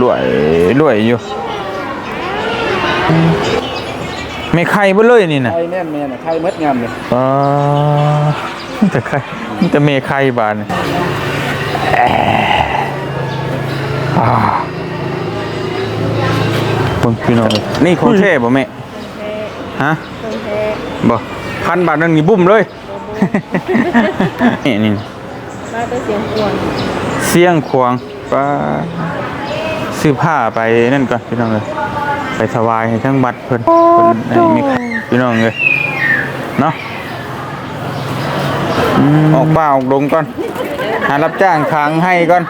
รวยรวยอยู่ ไม่ไข่เบ่เลยนี่น่ะไข่แม่นแม่น่ะไข่เม็ดงามเลยอ๋อแต่ไข่แต่เมไข่บานนี่แอะอ่าเบิ่งพี่น้องเลยนี่ของแท้บ่แม่ฮะบ่พันบาทนั่นนี่บุ้มเลย นี่นี่มาไปเสียงกวนเสียงควงปลา ซื้อผ้าไปนั่นก่อนพี่น้องเลยไปถวายให้ทั้งบัตรเพิ่นเพิ่นไอ้มีพี่น้องเลยเนาะอืมออกป้าออกดงก่อนหารับจ้างค้างให้ก่อน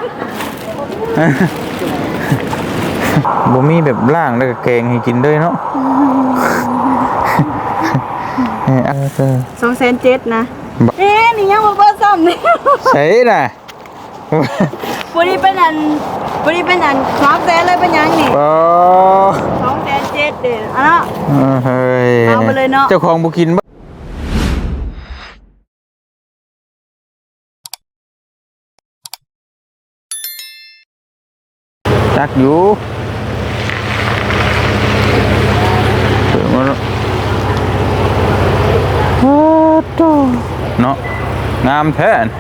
บ่มีแบบล่างแล้วก็แกงให้กินด้วยเนาะเอ้ยเอาเถอะสองแสนเจ็ดนะบ่เอ๊ะนี่ยังบ่เปิดซ่อมนี่ใช่น่ะบ่ได้เป็นอัน บ่ได้เป็นอันสองแสนเลยเป็นหยังนี่โอ้สองแสนเจ็ดเด้ออันเนาะเฮ้ยเอาไปเลยเนาะเจ้าของบุกินบ่จักอยู่เปิดมาแล้วโอ้โตเนาะงามแท้น่ะ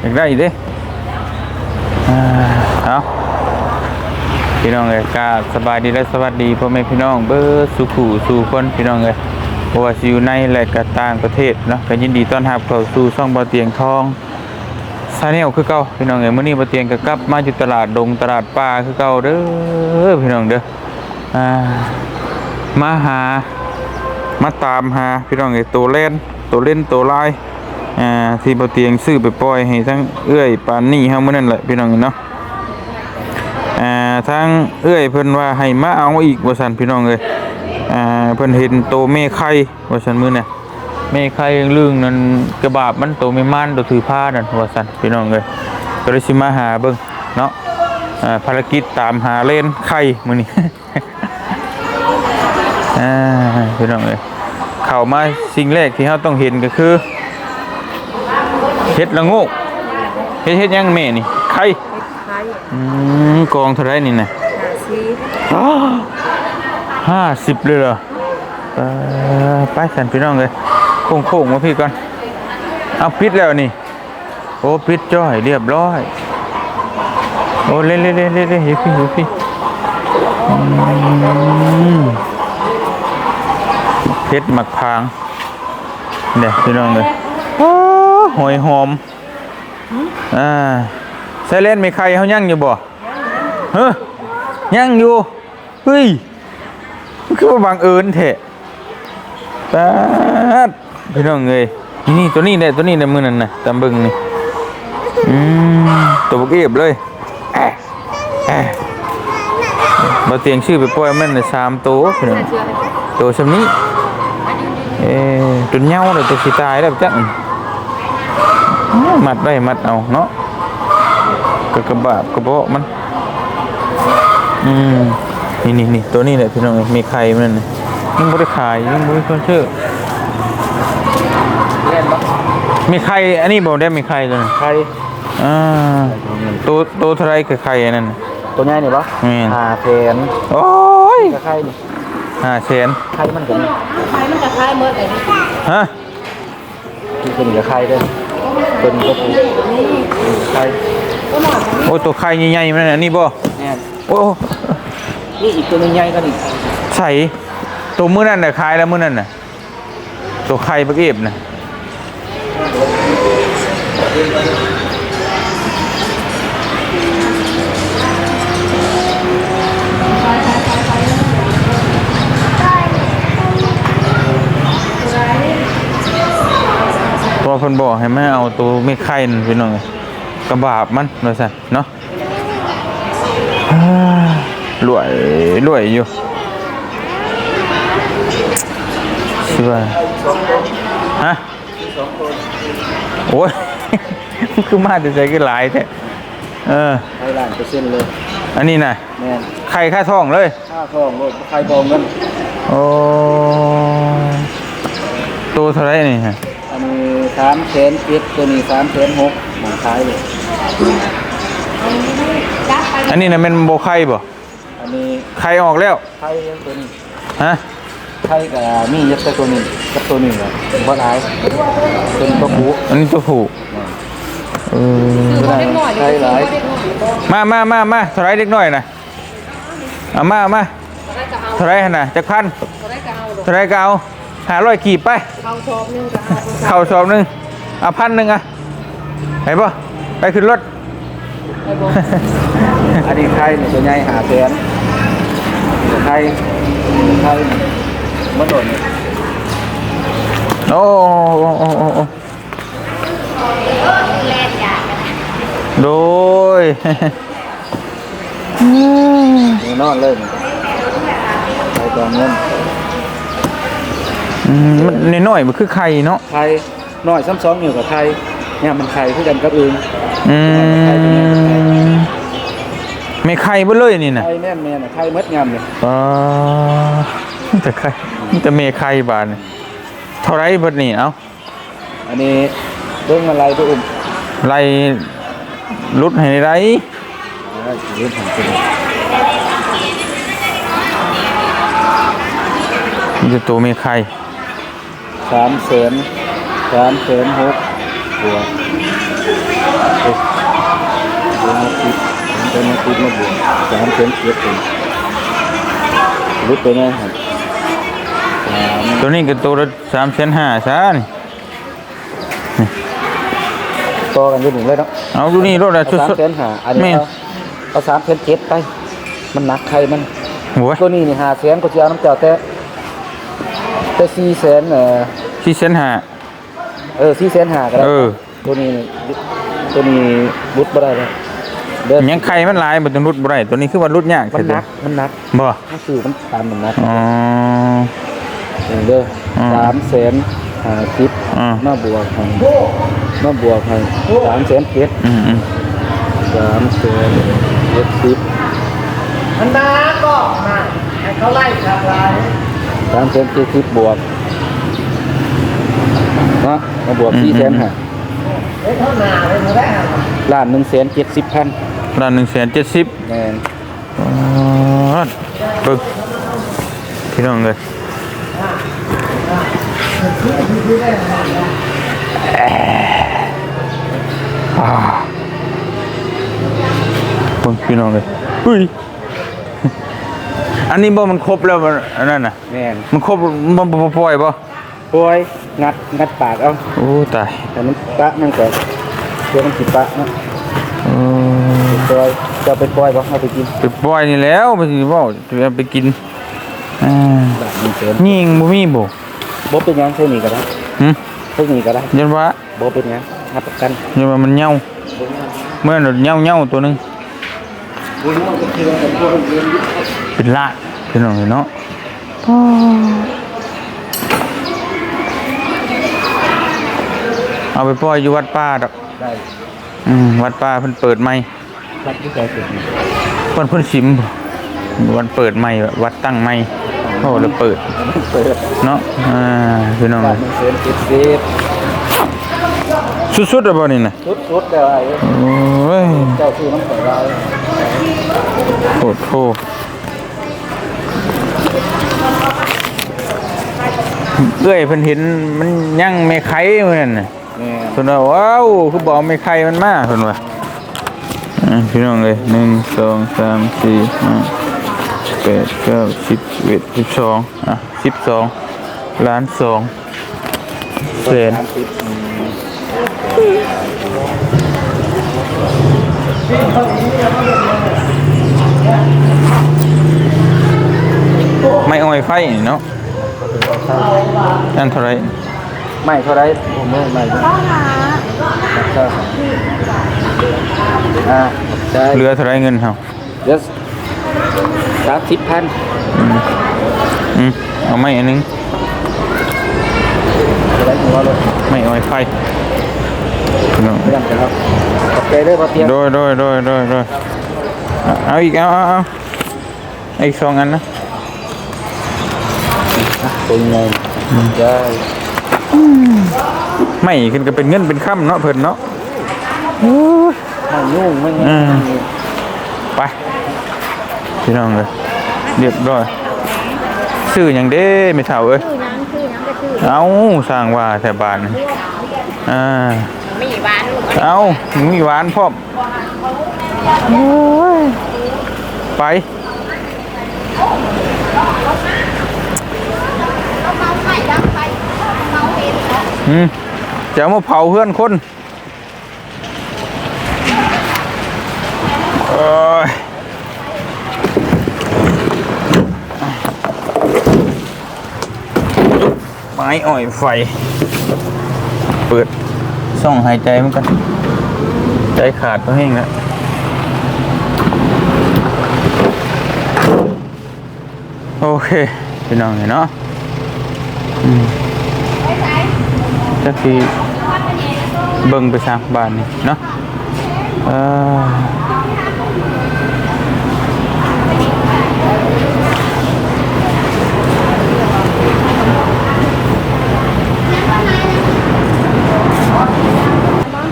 อยากได้อีกเด้อ่า เอาพี่น้องเอ้ยกาสบายดีและสวัสดีพ่อแม่พี่น้องเบิดสุขูสู่คนพี่น้องเอ้ยว่าอยู่ในและกต่างประเทศเนาะก็ยินดีต้อนรับเข้าสู่ช่องบ่อเตียงทองซาแนลคือเก่าพี่น้องเอ้ยมื้อนี้บ่เตียงก็กลับมาอยู่ตลาดดงตลาดป่าคือเก่าเด้อพี่น้องเด้ออ่ามาหามาตามหาพี่น้องเอ้ยตัวเล่นตัวเล่นตัวลายอ่าที่บ่เตียงซื้อไปปล่อยให้ทั้งเอื้อยปานนี้เฮามื้อนั้นแหละพี่น้องเอ้ยเนาะ ทางเอื้อยเพิ่นว่าให้มาเอาอีกว่าซั่นพี่น้องเอ้ยอ่าเพิ่นเห็นโตแม่ไข่ว่าซั่นมื้อน่ะแม่ไข่ลึงนั่นกระบาบมันโตแม่ม่านโตถือผ้านั่นว่าซั่นพี่น้องเอ้ยก็เลยสิมาหาเบิ่งเนาะอ่าภารกิจตามหาเล่นไข่มื้อนี้อ่าพี่น้องเอ้ยเข้ามาสิ่งแรกที่เฮาต้องเห็นก็คือเฮ็ดละงกเฮ็ดเฮ็ดยังแม่นี่ไข่ อืมกองเท่าไรนี่นะหาซีห้าสิบเลยเหรอเออไปสันพี่น้องเลยโค้งโค้งๆมาพี่ก่อนเอาปิดแล้วนี่ โอ้ปิดจ้อยเรียบร้อย โอ้เล่นเล่นเล่นเล่นเล่นอยู่พี่อยู่พี่อืมเพชรหมักพรางเนี่ยพี่น้องเลยโอ้หอยหอมอ่า ใส่เล่นไม่ใครเขายั่งอยู่บ่เฮ้ยยั่งอยู่เฮ้ยมันคือว่าบังเอิญเถอะตาดพี่น้องเอ้ยนี่ตัวนี้เนี่ยตัวนี้เนี่ยมือนั่นนะตามบึงนี่อืมตัวบุกเอียบเลยแอะแอะเราเตียงชื่อไปปล่อยมันเลยสามตัวพี่น้องตัวสำนี้เอ๊ะตัวเหย้าเลยตัวสีตายแล้วจังมัดไว้มัดเอาเนาะ กระกระบาบกระเบาะมัน อืมนี่นี่นี่ตัวนี้แหละพี่น้องมีไข่มันน่ะยังไม่ได้ขายยังไม่ได้คนชื่อเล่นบ่มีไข่อันนี้บอกได้มีไข่ตัวนึงไข่อ่าตัวตัวเท่าไรคือไข่อันนั้นน่ะตัวใหญ่นี่บ่แม่นหาแสนโอ้ยก็ไข่นี่ห้าแสนไข่มันก็มีขายมันก็ขายหมดเลยฮะที่ตัวนี้ก็ไข่เด้อตัวนี้ก็ปูไข่ โอ้ตัวไข่ใหญ่ๆมันน่ะนี่บ่แน่นโอ้นี่อีกตัวหนึงใหญ่ก็นี่ใส่ตัวมื้อนั้นน่ะขายแล้วมื้อนั้นน่ะตัวไข่บักเอฟน่ะเพอเพิ่นบอกให้แม่เอาตัวไม่ไข่นั่นพี่น้องเอ้ย กระบาบมันว่าซั่นเนาะอ่ารวยรวยอยู่สิว่าฮะโอ้ยคือมาแต่ใจก็หลายแท้เออไข่ล้านเปอร์เซ็นต์เลย อันนี้น่ะแม่นไข่ค่าท้องเลย ค่าทองโลดไข่ทองเงินโอ้ตัวเท่าไหรนี่ฮะ อันนี้สามแสนเจ็ดตัวนี้สามแสนหกหมองขายเลย อันนี้น่ะแม่นบ่ไข่บ่อันนี้ไข่ออกแล้วไข่ตัวนี้ฮะไข่กับมียัดแต่ตัวนี้กับตัวนี้เลยบ่หลายเป็นตัวผู้อันนี้ตัวผู้เออตัวไหนไข่หลายมามามามาเท่าไรเล็กน้อยน่ะเอามาเอามาเท่าไรหั่นน่ะจักพันเท่าไรก็เอาหาร้อยกีบไป เข้าชอบนึงเข้าชอบนึงเอาพันหนึ่งอะไปป่ะ ไปขึ้นรถ อันนี้ไข่เนี่ยตัวใหญ่หาแสนไข่ไข่มันโดนโอ้โอ้โอ้โอ้โอ้โดยนี่นอนเลยไข่ตัวเงินอืมมันน้อยๆมันคือไข่เนาะไข่น้อยซ้ำสองนิ้วกับไข่ เนี่ยมันไข่คือกันกับอื่นอืมไม่ไข่เบ่เลยนี่น่ะไข่แม่นแม่น่ะไข่มดงามเลยอ๋อแต่ไข่แต่เมไข่บานนี่เท่าไรเบิดนี่เอ้าอันนี้เบิ่งอะไรตัวอุ่มไล่ลุดให้ไรอ่าเรื่องของจริงมันจะตัวเมไข่สามแสนสามแสนหกบ วกเอ๊ะบวกมาติดบวกมาติดมาบวกสามแสนเจ็ดเองรุดไปไงครับสามตัวนี้ก็ตัวละสามแสนห้าซะนี่ต่อกันอยู่หนึ่งเลยเนาะเอาดูนี่รถอะเอาชุดสามแสนหาอันนี้แม่เอาเอาสามแสนเจ็ดไป มันหนักใครมันโหัวตัวนี้นี่หาแสนก็จะเอาน้ำเจ้าแต่แต่สี่แสนเออที่แสนห้า เออสี่แสนหาก็ได้เออ ตัวนี้นี่ตัวนี้รุดบ่ได้เลยเดินยังไข่มันหลายบ่ต้องรุดบ่ได้ตัวนี้คือว่ารุดยากมันหนัเด้กมันหนักบ่ถ้าคือมันตามมันหนักอ๋อเด้ออมสามแสนห้าสิบอ่ามาบวกให้มาบวกให้สามแสนเจ็ดอืมอืมสามแสนเจ็ดสิบมันมาก็มาให้เขาไล่ขับไล่สามแสนเจ็ดสิบบวก เนาะมาบวกสี่แสนห้าเฮ้ยเขาหนาเลยมาได้หรอล้านหนึ่งแสนเจ็ดสิบพันล้านหนึ่งแสนเจ็ดสิบแม่นอ๋อเบิ่งพี่น้องเลยอ่าเบิ่งพี่น้องเลยอุ้ย อันนี้บ่มันครบแล้วมันอันนั้นน่ะ แม่นมันครบมันบ่บ่ปล่อยบ่ ปล่อยงัดงัดปากเอาโอ้ตายแต่มันปะมันก็เพื่อมันสิปะเนาะเออปล่อยจะเอาไปปล่อยบ่เอาไปกินไปปล่อยนี่แล้วไปสิบ่จะเอาไปกินอ่าล้านหนึ่งแสนยิงบ่มีบ่บ่เป็นหยังเท่านี้ก็ได้หึเท่านี้ก็ได้ยันว่าบ่เป็นหยังรับประกันยันว่ามันเหงาเมื่อนั้นเหงาเหงาตัวหนึงบ่รู้ว่าคือว่าเป็นพวกเรียนเป็นลาดพี่น้องเนาะ เอาไปปล่อยอยู่วัดป่าดอกได้อืมวัดป่าเพิ่นเปิดใหม่รับที่ใจสุดเพิ่นเพิ่นสิมวันเปิดใหม่วัดตั้งใหม่โอ้แล้วเปิดเปิดเนาะอ่าพี่น้องล้านหนึ่งแสนเจ็ดสิบสุดๆแล้วบ่นี่น่ะสุดๆแล้วไอ้โอ้ยเจ้าซื้อน้ำข่อยเราโคตรโทเอ้ยเพิ่นเห็นมันยังไม่ไข่เหมือนน่ะแม่ เพิ่นว่าว้าวคือบอกไม่ไข่มันมาเพิ่นว่าอ่พี่น้องเลยหนึ่งสองสามสี่ห้าแปดเก้าสิบเอ็ดสิบสองอะสิบสองล้านสองแสนสามสิบอืมไม่อ้อยไฟเนาะอันเท่าไร ไม่เท่าไรผมไม่ไม่พ่อหาเท่าอ่าใช่เหลือเท่าไหรเงินเฮาเดี๋ยวสามสิบพันอืมเอาไม่อันนึงจะได้หัวเลยไม่อ้อยไฟพี่น้องไม่ต้องครับขอบใจเลยพอเพียงโดยโดยโดยโดยโดยเอาเอาอีกเอาเอาเอาเอาอีกสองอันนะเป็นไงได้ ไม่ขึ้นก็เป็นเงินเป็นค่ำเนาะเพิ่นเนาะไม่ยุ่งไม่อืงามมไปพี่น้องเลยเรียบร้อยซื้อหยังเด้ไม่เท่าเอ้ยชื่อนั้นชื่อนั้นก็ชื่อเอาสร้างว่าแถวบ้านนี่อ่ามีหวานลูกเอามีหวานพร้อมโอ้ยไป เมาไข่ดังไปเมาเห็น อืมจะมาเผาเพื่อนคนโอ้ยไม้อ่อยไฟ เปิดส่องหายใจมันกัน ใจขาดก็แห้งแล้วโอเคพี่น้องเนาะ จะคือเบิ่งไปสร้างบ้านนี่เนาะเออ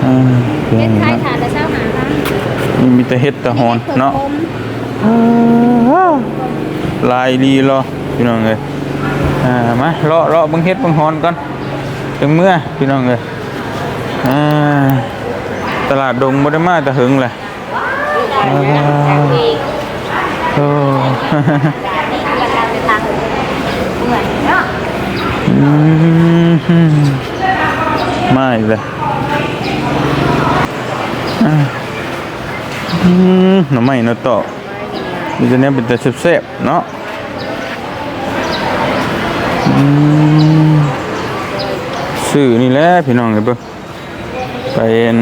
อืมเพียงไข่เนาะทานแต่เช้าหาค่ะนี่มีแต่เฮ็ดแต่หอนเนาะลายดีรอพี่น้องเลยอ่ามาเลาะเลาะเบังเฮ็ดเบังฮอนก่อน ถึงเมื่อพี่น้องเลยอ่าตลาดดงบ่ได้มาแต่หึงแหละอ่าโอ้เหมือนเนาะอืมมาอีกเลยอ่าอืมหน่อไม้เนาะต่อมันจะเนี้ยเป็นแต่แซ่บๆเนาะ อืมสื่อนี่แหละพี่น้องเอ้ยเบิ่งไปเอ็น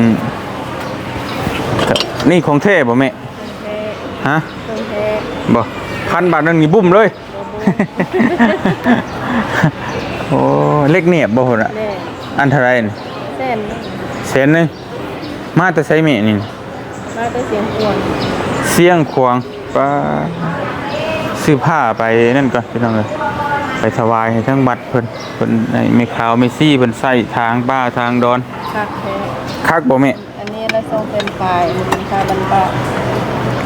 นี่ของเทพบ่แม่ฮะบ่พันบาทนึงนี่บุ้มเลย โอ้เล็กเนียบบ่พุ่นอะแม่อันเท่าไหรนี่เส้นแสนหนึงมาแต่ไสแม่นี่มาได้เสียงกวนเสียงควางปลาซื้อผ้าไปนั่นก่อนพี่น้องเอ้ย ไปถวายให้ทั้งบัตรเพิ่นเพิ่นไอ้เมคาวเมซี่เพิ่นใส่ทางป้าทางดอนคักแท้คักบ่แม่อันนี้ละทรงเป็นปลายมันเป็นคาบันบา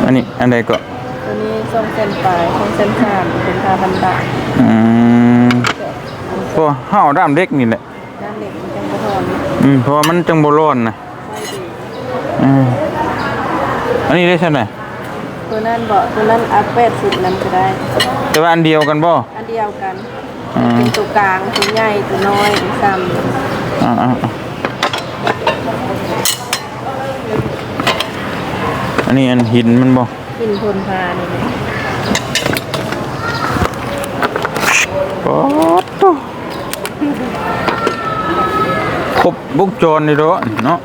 อันนี้อันใดก็ตัวนี้ทรงเส้นปลายทรงเส้นข้ามเป็นคาบันบาอืมพวกเฮาด้ามเด็กนี่แหละด้านเหล็กมันจังกระทอนอืมเพราะว่ามันจังบ่ร้อนนะไม่ดีอืมอันนี้ได้ใช่ไหม ตัวนั้นเบาะตัวนั้นอัพเวทสุดนั้นก็ได้ แต่ว่าอันเดียวกันบ่อันเดียวกันอืมเป็นตัวกลางตัวใหญ่ตัวน้อยตัวซ้อ่าอ่าอ่าอันนี้อันหินมันบ่ำกินพลพานี่นะโอ้โตครบวงจรนี่เด้อเนาะ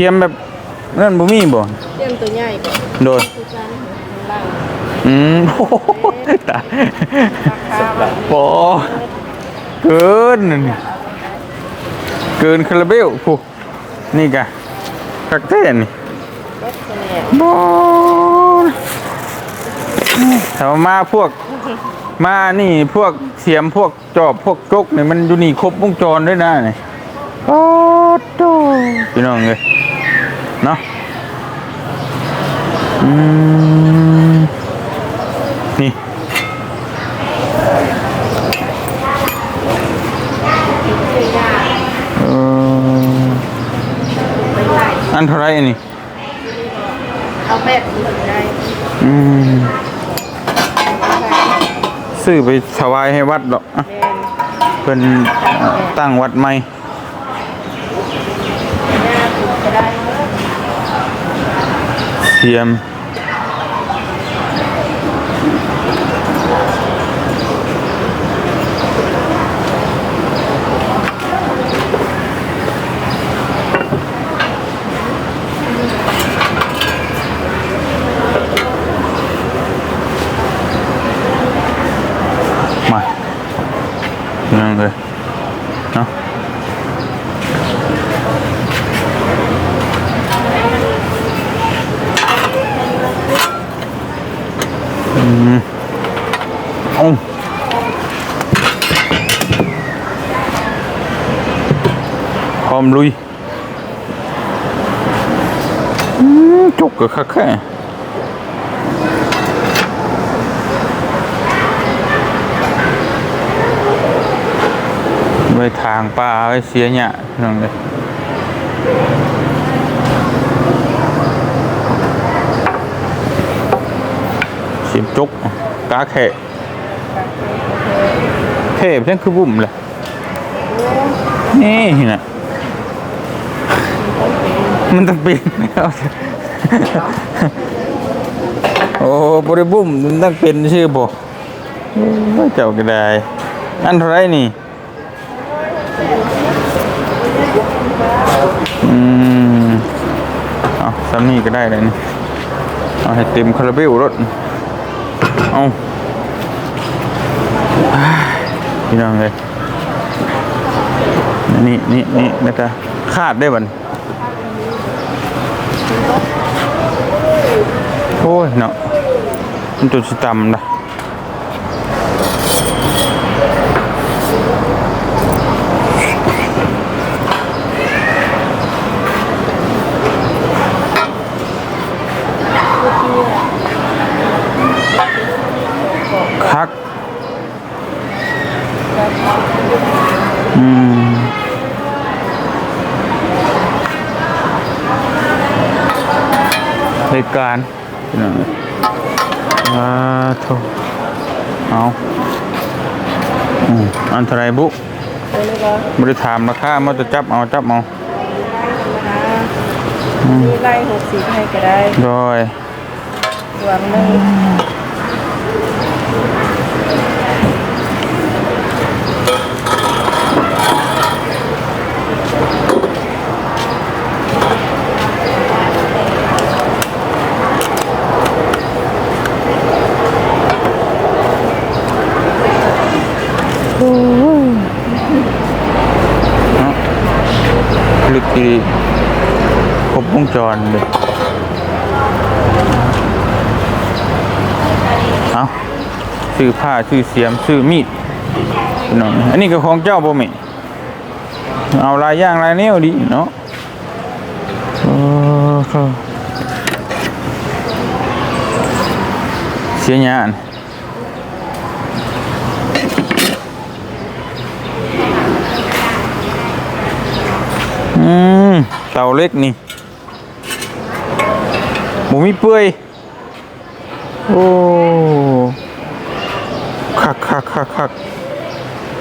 เชียมแบบนั่นบ่มีบ่เตรียมตัวใหญ่ก่อนโดยตัวนั้นข้างล่างอืมโอ้โหตายราคาแบบโอ้เกินนั่นนี่เกินคาราเบลผู้นี่กะกักเต้นนี่รถเสน่ห์บอถ้ามาพวกมานี่พวกเสียมพวกจอบพวกจกเนี่ยมันอยู่นี่ครบวงจรด้วยนะนี่โอ้โตพี่น้องเลย เนาะอืมนี่เอ่ออันเท่าไรอันนี่เอาแบบนี้ได้อืมซื้อไปถวายให้วัดหรอกอะแม่นเพิ่นเอ่อตั้งวัดใหม่ หน้าถูกก็ได้ เทียมมานั่งเลยเนาะอืมเอา พ ร้อมลุยจุกก็คักแค่ไปทางป่าไปเสียเนี่ยนั่นเลยสิบจุกกาแขะเทพนั่นคือบุ่มเลยนี่นะ มันต้องเป็นโอ้บริบุมมันต้องเป็นชื่อบ่โอ้ยเจ้าก็ได้ อันเท่าไรนี่อืมเอาซ้ำนี่ก็ได้เลยนี่เอาให้เต็มคาราเบลรถเอาพี่น้องเลยนี่นี่นี่นะจ๊ะคาดได้บัน โอ้ยเนาะมันจุดสิตำนะคักอืมรายการน้องอ่าโถเอา อืมอันเทรายบุบริถามราคามาจะจับเอาจับเอามีไล่หกสิบให้ก็ได้โดยรวมหนึ่ง อีครบวงจรเลยเอาซื้อผ้าซื้อเสียมซื้อมีดพี่น้องอันนี้ก็ของเจ้าบ่แม่เอาลายย่างลายแนวดีเนาะเออครับเสียหยาน อืมเตาเล็กนี่ หมูมีเปื่อยโอ้คักคักคักคัก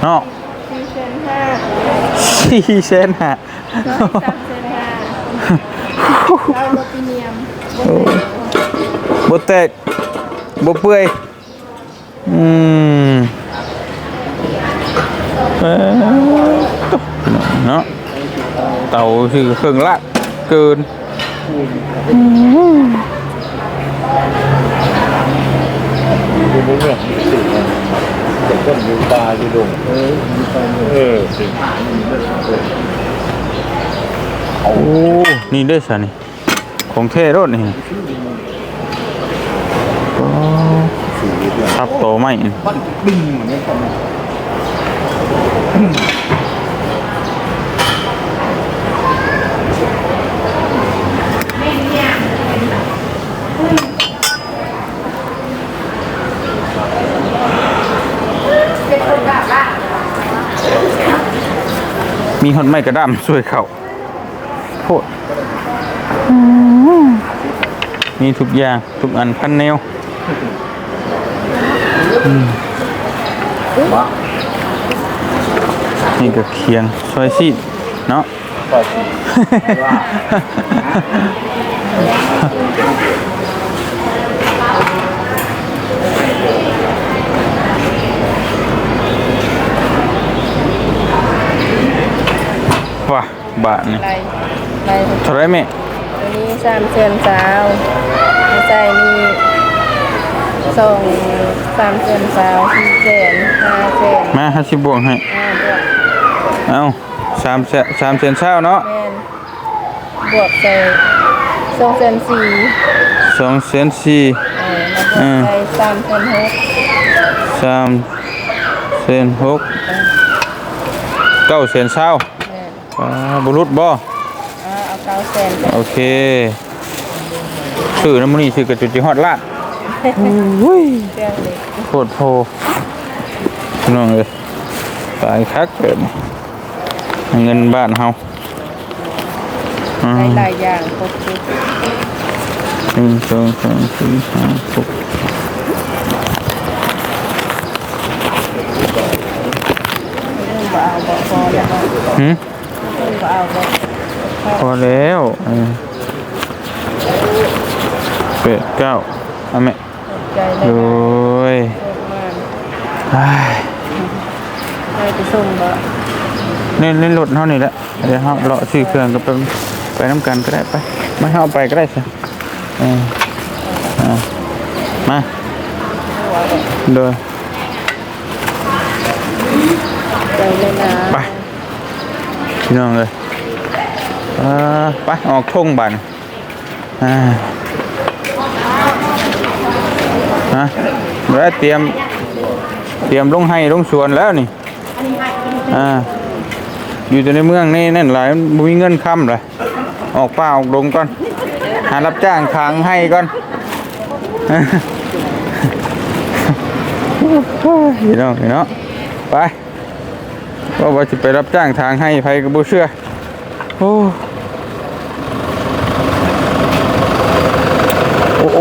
เนาะสี่เซนห้าสี่เซนฮะสามเซนห้าเราโลปิเนียมบแตกบเปื่อยอืมเอ้ยเนาะ เตาคือเครื่องละเกินอยู่ในเรื่องที่สิเนี่ยแต่ต้นยูป่าอยู่ดงเออมีไปเออสิโอ้นี่ได้สะนี่ของเท่รถนี่อ๋อทับโตไหมมันดึงเหมือนกัน มีหดไม้กระด้ามช่วยเขาโคตรมีทุกอย่างทุกอันพันแนวนี่ก็เคียงซอยซีดเนาะ ก็สิว่าว่ะบาทนี่ไล่ไล่เท่าไรแม่ตัวนี้สามเซนสาวไม่ใช่นี่สองสามเซนสาวสี่เซนห้าเซนมาห้าสิบบวกให้ห้าบวกเอาสามเซสามเซนเช้าเนาะแม่นบวกใส่สองเซนสี่สองเซนสี่เออแล้วบวกใส่สามเซนหกสามเซนหกเก้าเซนเช้าแม่น อ่าบุรุษบ่อ่าเอาเก้าแสนโอเคชื่อน้ำมันนี่ชื่อกระจุจิฮอดลาดเครื่องเล็กโคตรโพน้องเลยตายคักเกิดนี่เงินบ้านเฮาอืมได้หลายอย่างครบชุดหนึ่งสองสามสี่ห้าหกเรื่องบ่เอาบ่พอแล้วบ่หืม เรื่องบ่เอาบ่พอแล้วเออแปดเก้าเอาไหมใจเลโดยยมากอ้ายให้ไปส่งบ่เล่นเล่นรถเท่านี้แหละเดี๋ยวเฮาเลาะซื้อเครื่องก็ไปไปน้ำกันก็ได้ไปไม่เอาไปก็ได้สิเอออ่ามาโดยใจเลยนะไป พี่น้องเลยไปออกทุ่งบันอ่าฮะแล้วเตรียมเตรียมลงให้ลงสวนแล้วนี่อ่าอยู่แต่ในเมืองนี่นั่นหลายบ่มีเงินค้ำเลยออกป่าออกดงก่อน หารับจ้างทางให้ก่อนพี่น้องพี่น้องไป ว่าว่าจะไปรับจ้างทางให้ไผกับบุเชื่อโอ้โอ้โอ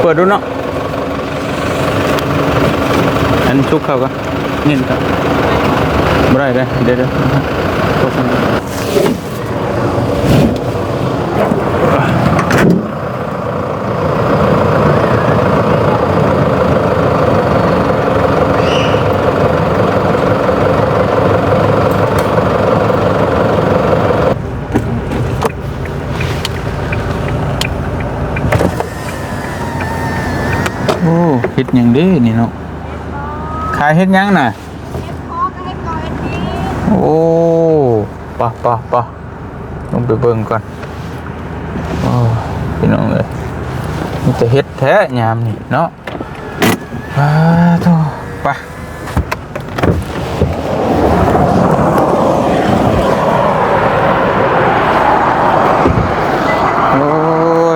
เปิดดูเนาะอันชุกเขาก็นี่ครับไม่ได้เลยเดี๋ยวเดี๋ยวโฆษณาโอ้เฮ็ดหยังเด้นี่เนาะขายเฮ็ดหยังน่ะโอ้ปะปะปะลงไปเบิ่งก่อนโอ้พี่น้องเอ้ยมีแต่เฮ็ดแท้ยามนี่เนาะอ้าโธ่ไปโอ้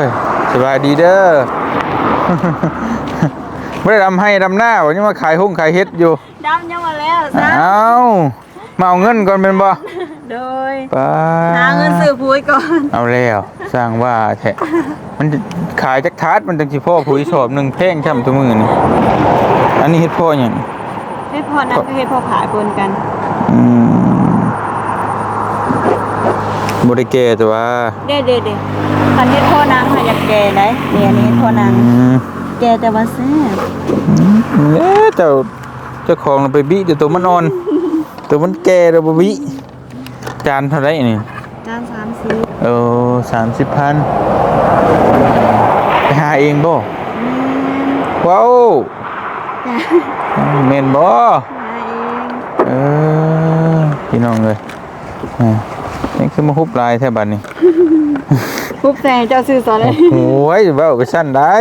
ยสบายดีเด้อ ไม่ได้ดำให้ดำหน้าวันนี้มาขายหุ้งขายเฮ็ดอยู่ดำยังมาแล้วซะเอามาเอาเงินก่อนเป็นบ่โดยไปหาเงินซื้อปุ๋ยก่อน เอาแล้วสร้างว่าแท้มันจะขายจักทาดมันจังสิพ่อปุ๋ยสอบหนึ่งแพงช่ำตัวมือนี่อันนี้เฮ็ดพ่อหยังให้พอนักก็ให้พอขายปนกันอืมบ่ได้แก่แต่ว่าเด้เด้เด้คันเฮ็ดพ่อนางหาอยากแก่ได้เนี่ยนี่เฮ็ดพ่อนางอืมแก่แต่ว่าแซ่บเอ๊ะเจ้าเจ้าของน่ะไปบิแต่ตัวมันอ่อน ตัวมันแก่แล้วบ่บิจานเท่าไหร่นี่จาน30เออสามสิบพันไปหาเองบ่ว้าวเมนบ่หาเองเออพี่น้องเลยอ่านี่คือมาฮุบลายแท่บัดนี้ปุ๊บแต่เจ้าซื้อซะเลย โอ้ยเว้าไปสั้นได้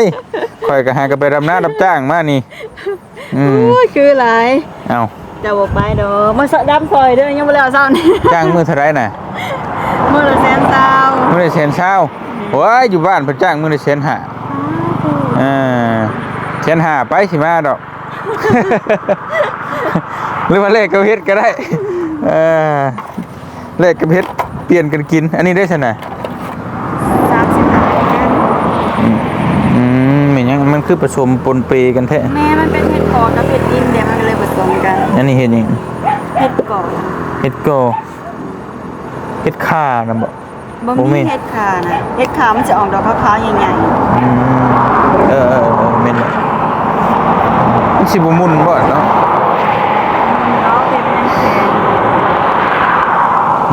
ข่อยก็หากันไปดำน้ารับจ้างมานี่อืมโอ้ยคือหลายเอ้าจะบอกไปดอกมาสะดำซอยเด้อยังบ่แล้วเช้านี่จ้างมือเท่าไรน่ะมื้อละแสนเช้ามือละแสนเช้าโอ้ยอยู่บ้านเพิ่นจ้างมือละแสนห้าอ่าแสนห้าไปสิมาดอก หรือว่าเลขกับเฮ็ดก็ได้เออเลขกับเฮ็ดเปลี่ยนกันกิน อันนี้ได้ชนะ 35กัน อืมเห มือนยังมันคือผสมปนเปกันแท้แม่มันเป็นเห็ดคอกับเห็ดดินเดี๋ยวมันก็เลยผสมกันอันนี้เฮ็ดหยังเห็ดก่อนเฮ็ดโกเฮ็ดข่านะบ่บ่บ่มีมีเห็ดขานะเห็ดขามันจะออกดอกขาวๆใหญ่อืมเออเออเออแม่นบ่มันสิบ่มุนบ่เนาะๆเนาะเป็นแข็ง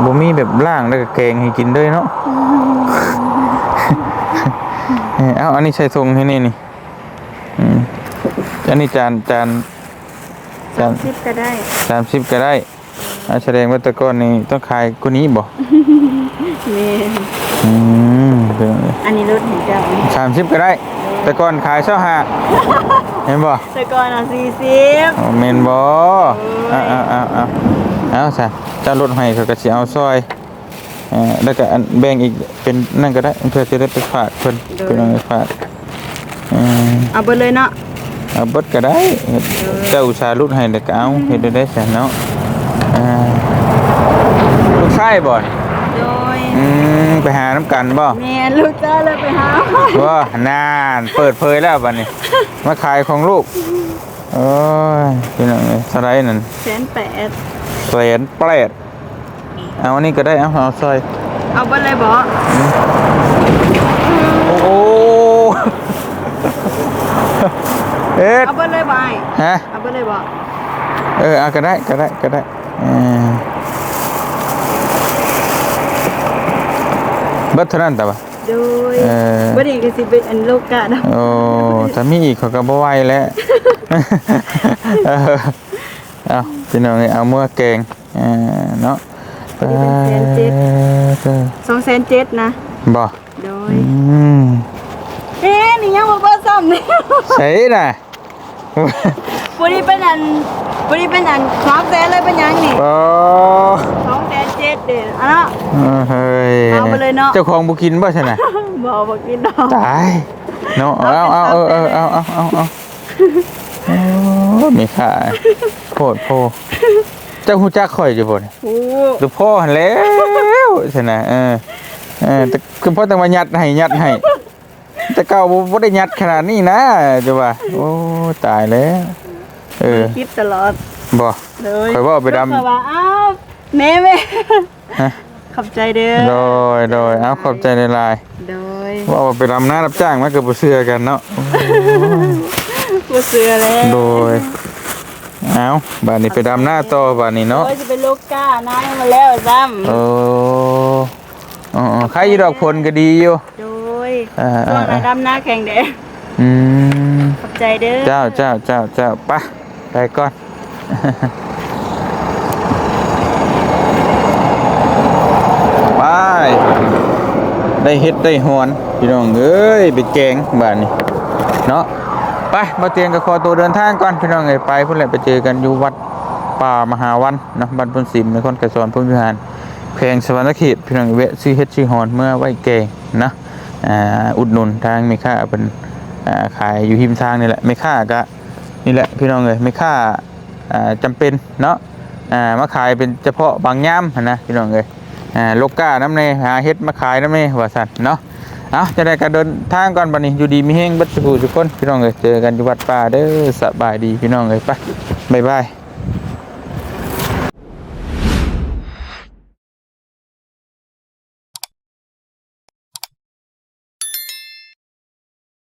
บ่มีแบบล่างแล้วก็แกงให้กินด้วยเนาะ เออเอาอันนี้ใส่ทรงให้นี่นี่อืม อันนี้จานจานจานๆ30ก็ได้สามสิบก็ได้อ่าแสดงว่าแตะก้อนนี่ต้องขายกว่านี้บ่นี่อืมอันนี้รถของเจ้าสามสิบก็ได้แต่ก่อนขายเช้าหาเห็นบ่แต่ก่อนอะ40อ๋อเมนบ่อ่าอ่าอ่าอ่าเอาซะเจ้ารถให้เขาก็สิเอาซอยเอ่อแล้วก็อันแบ่งอีกเป็นนั่นก็ได้เพื่อจะได้ไปฝากเพิ่นพี่น้องไปฝากเอ่อเอาไปเลยเนาะ เอาเบิดก็ได้เฮ็ดเจ้าอุตส่าห์รุดให้แล้วก็เอาเฮ็ดได้ได้ซะเนาะอ่าลูกชายบ่โดยอืมไปหาน้ำกันบ่แม่ลูกจ้าเลยไปหาว่านานเปิดเผยแล้วบัดนี้ มาขายของลูกโอ้ยพี่น้องเอ้ยสไลด์นั่นแสนแปดแสนแปดเอาอันนี้ก็ได้เอาเอาซอยเอาไปเลยบ่โอ้ เอ็ดเอาไปเลยบ่ไอ้ฮะเอาไปเลยบ่เออเอาก็ได้ก็ได้ก็ได้เออเบิดเท่านั้นแต่ว่าโดยเออบ่ดีก็สิเป็นอันลูกกะเนาะโอ้ถ้ามีอีกเขาก็บ่ไหวแล้วเออเอาพี่น้องเอ้ยเอาเมื่อแกงเออเนาะเออสองแสนเจ็ดนะบ่โดยอืมเอ๊ะนี่ยังบ่เบิดซ้ำนี่ใช่น่ะ บ่ได้เป็นอันบ่ได้เป็นอันสามแสนเลยเป็นหยังนี่โอ้สองแสนเจ็ดเด้ออันเนาะเฮ้ยเอาไปเลยเนาะเจ้าของบุกินบ่ใช่น่ะบ่บ่กินดอกตายเนาะเอาเอาเอาเอาเอาเอาเอาเอาโอ้มีค่าโคตรโพเจ้าฮู้จักข่อยอยู่บ่เนี่ยโอ้ดูพ่อหันแล้วใช่น่ะเออเออแต่คือพ่อต้องมายัดให้ยัดให้ แต่เก่าบ่บ่ได้ยัดขนาดนี้นะจ้ะว่าโอ้ตายแล้วเออคิดตลอดบ่เลยข่อยว่าไปดำข่อยว่าอ้าวแม่แม่ฮะขอบใจเด้อโดยโดยเอาขอบใจในลายโดยๆว่าเอาไปรำหน้ารับจ้างมาเกือบบ่เชื่อกันเนาะบ่เสือแล้วโดยเอาบ้านนี้ไปดำหน้าต่อบ้านนี้เนาะโอ้ยจะเป็นลูกก้านายมาแล้วซ้ำโอ้อ๋อใครอยู่ดอกผลก็ดีอยู่โด ยอ่าช่วงอ่านาดำหน้าแข่งเด้ออืม ขอบใจเด้อ เจ้าเจ้าเจ้าเจ้าไปไปก่อน ไป ได้เฮ็ดได้หอนพี่น้องเอ้ย ไปแกงบ้านนี้ เนาะไปมาเตียงกับคอตัวเดินทางก่อนพี่น้องเอ้ยไปพุ่นแหละไปเจอกันอยู่วัดป่ามหาวันเนาะบ้านพุ่นสิมนครไกรสอนพุ่นวิหารแพงสวรรณเขตพี่น้องเวะซื้อเฮ็ดซื้อหอนเมื่อไว้แกงนะ อุดหนุนทางไมีค่าเป็นขายอยู่หิมทางนี่แหละไม่ค่าก็นี่แหละพี่น้องเอ้ยไม่ค่าอ่าจำเป็นเนาะมาขายเป็นเฉพาะบางย่ามนะพี่น้องเอ้ยโลกก้าน้ำเนหาเฮ็ดมาขายน้ำเนว่าสัตว์เนาะเอาจะได้การเดินทางก่อนบัดนี้อยู่ดีมีแห้งบัดสุขทุกคนพี่น้องเอ้ยเจอกันอยู่วัดป่าเด้อสบายดีพี่น้องเอ้ยไปบ๊ายบาย